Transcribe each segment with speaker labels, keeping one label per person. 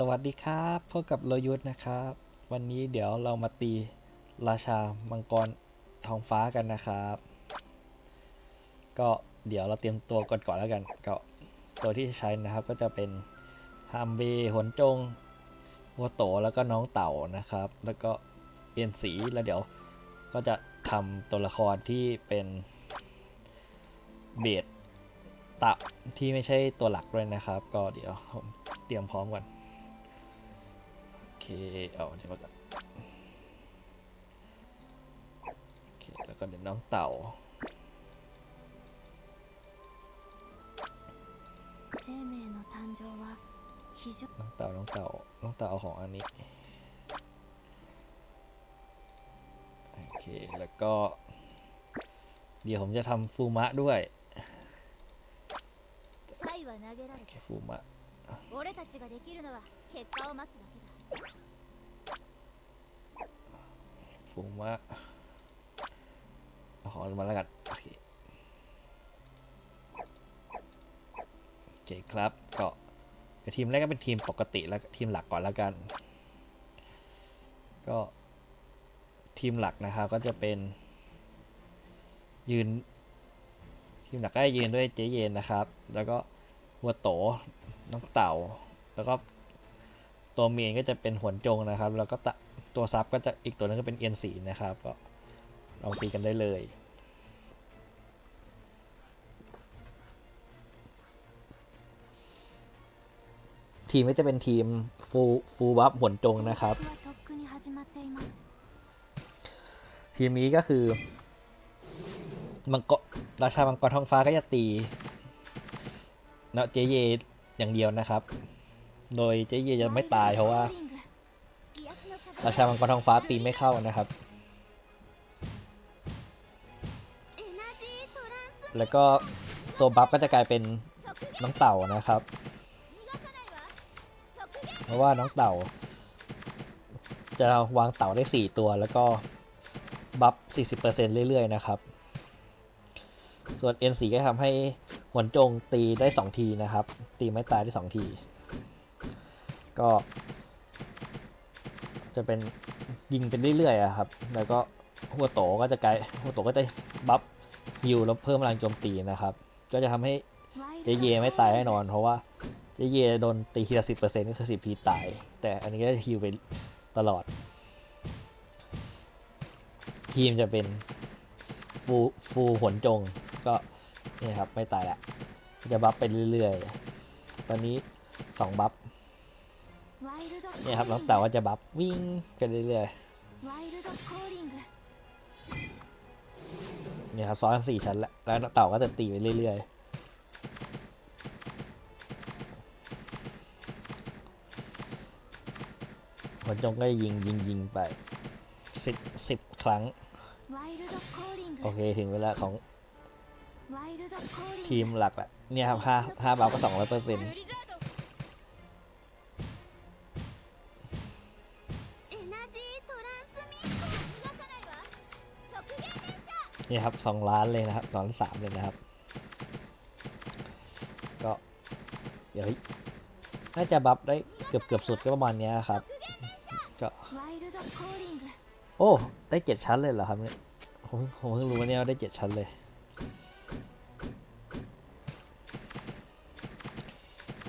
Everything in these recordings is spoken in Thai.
Speaker 1: สวัสดีครับพบกับโรยุทธนะครับ วันนี้เดี๋ยวเรามาตีราชามังกรทองฟ้ากันนะครับ ก็เดี๋ยวเราเตรียมตัวก่อนก่อนแล้วกัน ก็ตัวที่ใช้นะครับก็จะเป็นฮัมเบหนจงวัวโตแล้วก็น้องเต่านะครับ แล้วก็เอ็นสีแล้วเดี๋ยวก็จะทำตัวละครที่เป็นเบสตับที่ไม่ใช่ตัวหลักด้วยนะครับ ก็เดี๋ยวผมเตรียมพร้อมก่อน เค เอาเดี๋ยวมาก่อนโอเค แล้วก็เดี๋ยวน้องเต่า
Speaker 2: 生命の誕生は非常
Speaker 1: น้องเต่า น้องเต่า น้องเต่าเอาของอันนี้ โอเค แล้วก็ เดี๋ยวผมจะทำฟูมะด้วย
Speaker 2: サイは投げら
Speaker 1: โอ
Speaker 2: れ
Speaker 1: เค ฟูมะ
Speaker 2: た俺たちができるのは結果を待つだけだ
Speaker 1: ฟูมะเอาขอมาแล้วกันโอเคโอเคครับก็ทีมแรกก็เป็นทีมปกติแล้วทีมหลักก่อนแล้วกัน ก็ทีมหลักนะครับก็จะเป็น ยืน ทีมหลักก็จะยืนด้วยเจเยนนะครับ แล้วก็วัวโตน้องเต่า แล้วก็ ตัวเมนก็จะเป็นหวนจงนะครับ แล้วก็ตัวซับก็จะอีกตัวนึงก็เป็นเอียนสีนะครับ ก็ลองตีกันได้เลยทีมก็จะเป็นทีมฟูฟูบัฟหวนจงนะครับ ทีมนี้ก็คือมังกรราชามังกรท้องฟ้าก็จะตีเนาะเจเยอย่างเดียวนะครับ โดยเจ๊เยยังไม่ตายเพราะว่าราชามังกรทองฟ้าปีไม่เข้านะครับ แล้วก็ตัวบัฟก็จะกลายเป็นน้องเต่านะครับ เพราะว่าน้องเต่า จะวางเต่าได้ 4 ตัวแล้วก็บัฟ 40%เรื่อยๆ นะครับ ส่วน N4 ก็ทำให้หวนจงตีได้ 2 ทีนะครับ ตีไม่ตายได้ 2 ที ก็ จะเป็นยิงเป็นเรื่อยๆครับ แล้วก็หัวโตก็จะกลายหัวโตก็จะบัฟฮิวแล้วเพิ่มพลังโจมตีนะครับ ก็จะทำให้เจเยไม่ตายแน่นอน เพราะว่าเจเยโดนตีทีละสิบเปอร์เซ็นต์ก็คือสิบทีตาย แต่อันนี้ก็ฮิวไปตลอด ทีมจะเป็นฟูฟูหนจงก็นี่ครับไม่ตายละจะบัฟไปเรื่อยๆ ตอนนี้สองบัฟ เนี่ยครับน้องเต่าก็จะบัฟวิ่งกันเรื่อยๆเนี่ยครับซ้อนสี่ชั้นแล้วแล้วเต่าก็จะตีไปเรื่อยๆคนจงก็ยิงยิงยิงไปสิบสิบครั้ง โอเคถึงเวลาของทีมหลักละเนี่ยครับห้าห้าบาก็สองร้อยเปอร์เซ็นต์ นี่ครับสองล้านเลยนะครับสองสามเลยนะครับ ก็เดี๋ยวน่าจะบัฟได้เกือบเกือบสุดก็ประมาณนี้ครับ ก็โอ้ได้เจ็ดชั้นเลยเหรอครับเนี่ยผมผมเพิ่งรู้ว่าเนี่ยได้เจ็ดชั้นเลย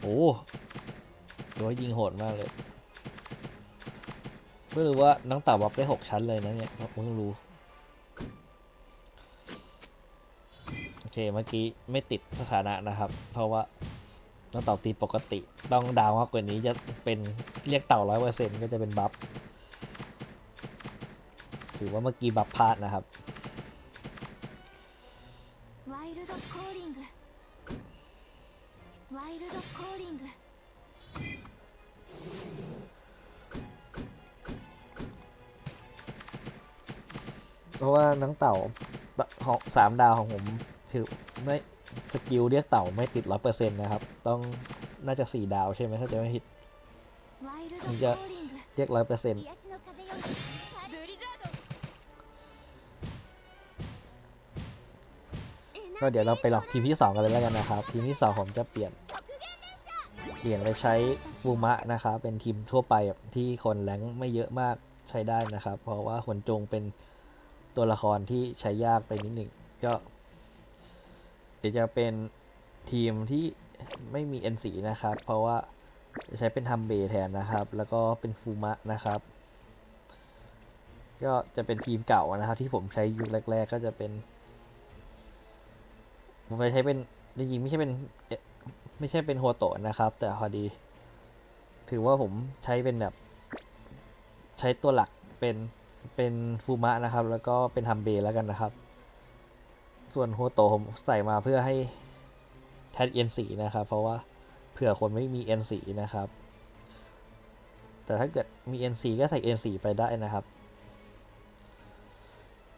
Speaker 1: โอ้ตัวยิงโหดมากเลยไม่รู้ว่าน้องต่าบัฟได้หกชั้นเลยนะเนี่ยผมเพิ่งรู้ เคเมื่อกี้ไม่ติดสถานะนะครับ เพราะว่าต้องต่าตีปกติ ต้องดาวมากกว่านี้จะเป็นเรียกเต่าร้อยเปอร์เซ็นต์ก็จะเป็นบัฟถือว่าเมื่อกี้บัฟพลาดนะครับเพราะว่านังเต่าสามดาวของผม ถือไม่สกิลเรียกเต่าไม่ติดร้อยเปอร์เซ็นต์นะครับ ต้องน่าจะสี่ดาวใช่ไหมถ้าจะไม่ผิด
Speaker 2: ถึงจะ
Speaker 1: เรียกร้อยเปอร์เซ็นต์ก็เดี๋ยวเราไปลองทีมที่สองกันเลยแล้วกันนะครับ ทีมที่สองผมจะเปลี่ยน เปลี่ยนไปใช้บูมะนะครับ เป็นทีมทั่วไปที่คนแรงไม่เยอะมากใช้ได้นะครับ เพราะว่าขนจงเป็นตัวละครที่ใช้ยากไปนิดหนึ่งก็ เดี๋ยวจะเป็นทีมที่ไม่มี NC นะครับ เพราะว่าจะใช้เป็นฮัมเบแทนนะครับ แล้วก็เป็นฟูมะนะครับ ก็จะเป็นทีมเก่านะครับ ที่ผมใช้ยุคแรก ๆ ก็จะเป็น ผมไปใช้เป็นจริงๆไม่ใช่เป็นไม่ใช่เป็นโฮโตะนะครับ แต่พอดี ถือว่าผมใช้เป็นแบบ ใช้ตัวหลักเป็นเป็นฟูมะนะครับ แล้วก็เป็นฮัมเบแล้วกันนะครับ ส่วนโฮโตะผมใส่มาเพื่อให้แทนเอ็นสีนะครับ เพราะว่าเผื่อคนไม่มี NC นะครับ แต่ถ้าเกิดมี NC ก็ใส่ NC ไปได้นะครับ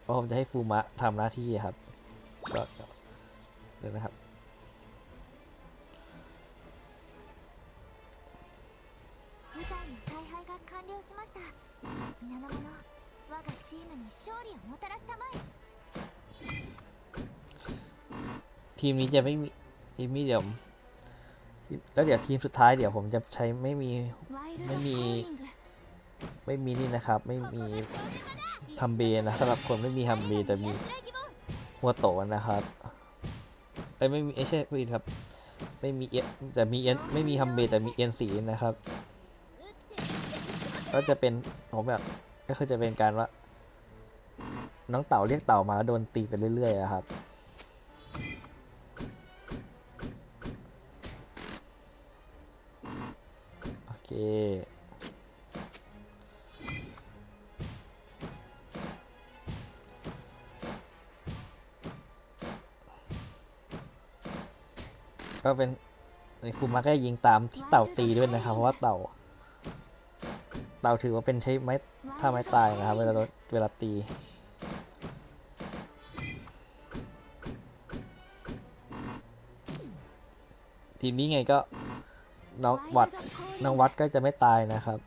Speaker 1: เพราะผมจะให้ฟูมะทำหน้าที่ครับ ก็เดี๋ยวนะครับ
Speaker 2: 部隊の采配が完了しました皆の者我がチームに勝利をもたらしたまえ
Speaker 1: ทีมนี้จะไม่มีทีมนี้เดี๋ยวแล้วเดี๋ยวทีมสุดท้ายเดี๋ยวผมจะใช้ไม่มีไม่มี ไม่มีนี่นะครับ ไม่มีทำเบนนะสำหรับคนไม่มีทำเบแต่มีหัวโตนะครับไอ้ไม่มีไม่ใช่ไม่ครับ ไม่มีเอ็นแต่มีเอ็นไม่มีทำเบแต่มีเอ็นสีนะครับ ก็จะเป็นผมแบบก็คือจะเป็นการว่า น้องเต่าเรียกเต่ามาโดนตีไปเรื่อยๆครับ ก็เป็นในคูมาก็ยิงตามที่เต่าตีด้วยนะครับ เพราะว่าเต่า เต่าถือว่าเป็นใช้ไม้ท่าไม้ตายนะครับ เวลาเวลาตีทีมนี้ไงก็ น้องวัดน้องวัดก็จะไม่ตายนะครับ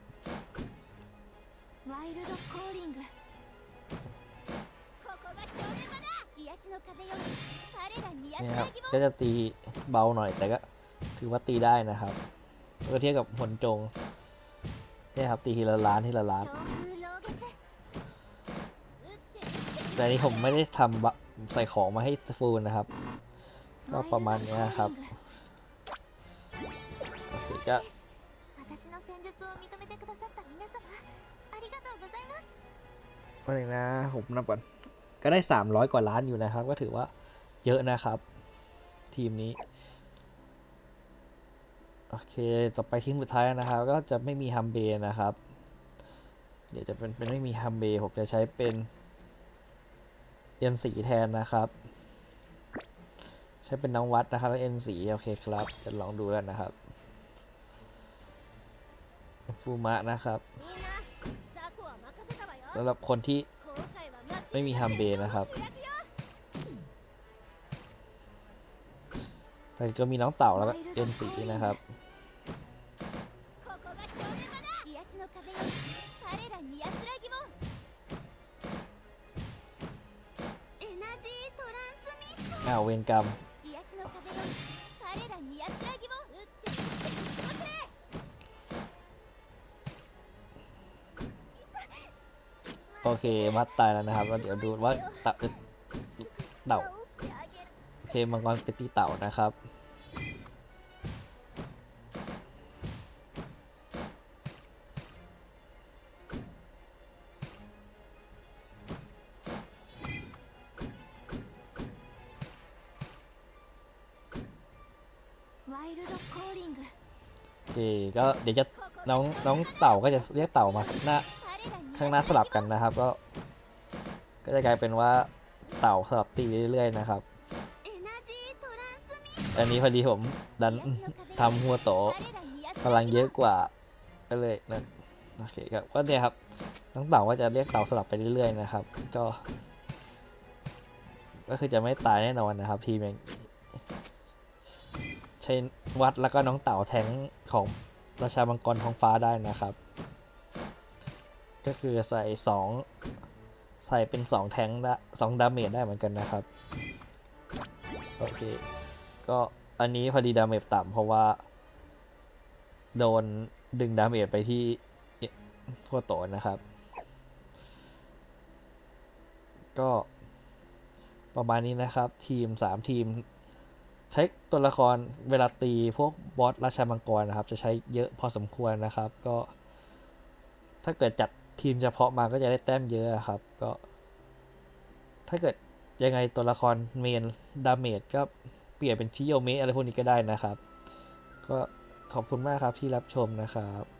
Speaker 2: เนี่ย
Speaker 1: ครับก็จะตีเบาหน่อยแต่ก็ถือว่าตีได้นะครับเมื่อเทียบกับหนจงเนี่ครับตีทีละล้านทีละล้าน แต่นี้ผมไม่ได้ทำใส่ของมาให้ฟูลนะครับ ก็ประมาณนี้ครับ โอเคก็
Speaker 2: 私の戦術を認めてくださった皆様ありがとうございます
Speaker 1: วันนึงนะผมนับก่อนก็ได้สามร้อยกว่าล้านอยู่นะครับ ก็ถือว่าเยอะนะครับ ทีมนี้ โอเค ต่อไปทีมสุดท้ายนะครับ ก็จะไม่มีฮัมเบนะครับ เดี๋ยวจะเป็นเป็นไม่มีฮัมเบผมจะใช้เป็นเอ็นสีแทนนะครับ ใช้เป็นน้องวัดนะครับแล้วเอ็นสีโอเคครับจะลองดูกันนะครับ ฟูมะนะครับสำหรับคนที่ไม่มีฮัมเบนะครับแต่ก็มีน้องเต่าแล้วก็เอ็นสีนะครับอ้าวเวนกรรม โอเคมัดตายแล้วนะครับแล้วเดี๋ยวดูว่าตับเต่าโอเคมังกรไปตีเต่านะครับโอเคก็เดี๋ยวจะน้องน้องเต่าก็จะเรียกเต่ามาหน้า ข้างหน้าสลับกันนะครับ ก็ ก็จะกลายเป็นว่าเต่าสลับตีเรื่อยๆนะครับ อันนี้พอดีผมดันทำหัวโตพลังเยอะกว่าก็เลยนะโอเคครับก็เนี่ยครับน้องเต่าก็จะเรียกเต่าสลับไปเรื่อยๆนะครับ ก็ ก็คือจะไม่ตายแน่นอนนะครับทีมงใช้วัดแล้วก็น้องเต่าแทงของราชาบังกรทองฟ้าได้นะครับ ก็คือใส่สองใส่เป็นสองแทงได้สองดาเมจได้เหมือนกันนะครับ โอเค ก็อันนี้พอดีดาเมจต่ำเพราะว่า โดนดึงดาเมจไปที่ทั่วโตนะครับ ก็ประมาณนี้นะครับ ทีมสามทีม ใช้ตัวละครเวลาตีพวกบอสราชามังกรนะครับ จะใช้เยอะพอสมควรนะครับ ก็ถ้าเกิดจัด ทีมเฉพาะมาก็จะได้แต้มเยอะครับ ก็ ถ้าเกิดยังไงตัวละครเมนดาเมจก็เปลี่ยนเป็นชิโยเมะอะไรพวกนี้ก็ได้นะครับ ก็ขอบคุณมากครับที่รับชมนะครับ